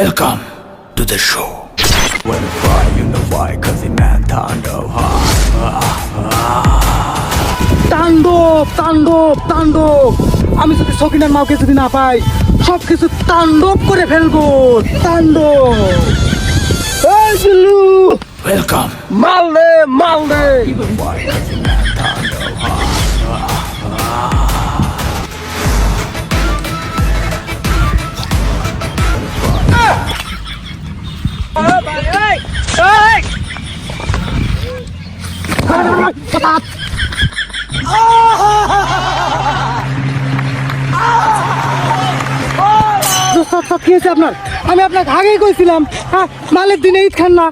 Welcome to the show. When I fly, you know why, cause it man Tando. তাণ্ডব তাণ্ডব তাণ্ডব। আমি যদি সকিনার মাকে যদি না পাই সব কিছু তাণ্ডব করে ফেলব। তাণ্ডব। ওয়েলকাম মাল দে মাল দে। দোস্ত কি হয়েছে আপনার? আমি আপনাকে আগেই কইছিলাম হ্যাঁ মালের দিনে ঈদ খান না।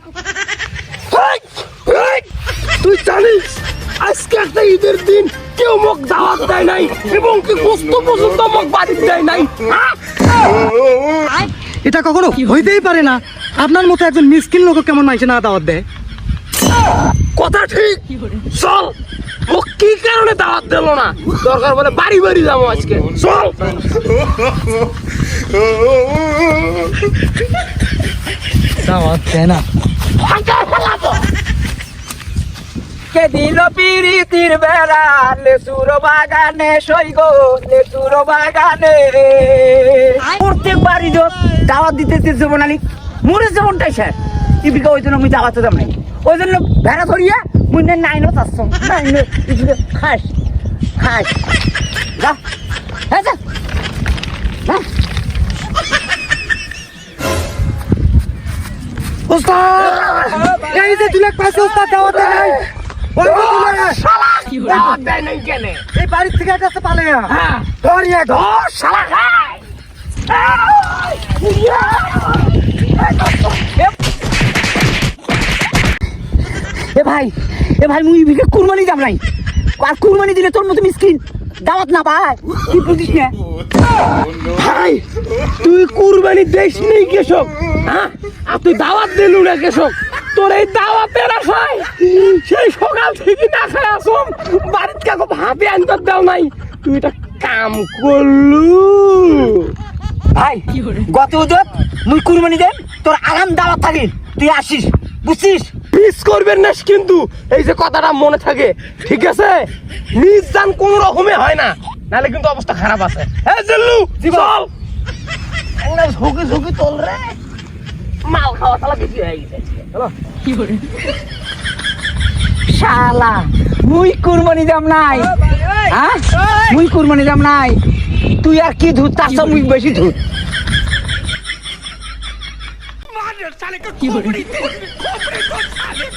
তুই জানিস আজকে একটা ঈদের দিন কেউ মোক দাওয়াত দেয় নাই এবং কি গোস্ত পর্যন্ত মোক বাড়ি দেয় নাই হ্যাঁ? এটা কখনো হইতেই পারে না। আপনার মতো একজন মিসকিন লোক কেমন মাইসে না দাওয়াত দেয়? কথা ঠিক। চল। মোক কি কারণে দাওয়াত দিল না? দরকার বলে বাড়ি বাড়ি যাব আজকে। চল। দাওয়াত দেয় না। কে দিল পিরিতির বেড়া লেসুর বাগানে সইগ লেসুর বাগানে। প্রত্যেকবার ইজত দাওয়াত দিতে তিরছে বনালি মুরে যেমনটাই স্যার ইপিকা ওই জন্য মুই দাওয়াত দাম নাই ওই জন্য ভেড়া ধরিয়া মুই না নাইনও চাচ্ছ ইপিকা খাস খাস। যা হ্যাঁ যা। ওস্তাদ! এই যে তুলে পাইছে ওস্তাদ দাওয়াত দেয়। নাই ওই যে তুলে দাওয়াত দেয় নাই কেন? এই থেকে পালে ধর ধর শালা খাই এ ভাই এ ভাই মুই ইপিকা কুরবানি দাম নাই। আর কুরবানি দিলে তোর মতো মিসকিন দাওয়াত না পায়। কি বুঝিস না? ভাই তুই কুরবানি দেশ নেই কেশব হ্যাঁ? আর তুই দাওয়াত দিলু না কেশব। তোর এই দাওয়াতের আশায় সেই সকাল থেকে না খাই আসম বাড়িতে কাকো ভাবে আনতে দাও নাই। তুই এটা কাম করলু। ভাই গত উদত মুই কুরবানি দেন তোর আরাম দাওয়াত থাকিস তুই আসিস বুঝছিস? মিস করবেন না কিন্তু। এই যে কথাটা মনে থাকে ঠিক আছে? নিজ জান কোন রকমে হয় না নাহলে কিন্তু অবস্থা খারাপ আছে। হ্যাঁ জেল্লু চল। ঝুঁকি ঝুঁকি তোল রে। মাল খাওয়া তালা বেশি হয়ে গেছে। চলো। শালা মুই কুরবানি দাম নাই। হ্যাঁ? মুই কুরবানি দাম নাই। তুই আর কি ধুত তার সব মুই বেশি ধুত। साले का खोपड़ी खोपड़ी तो साले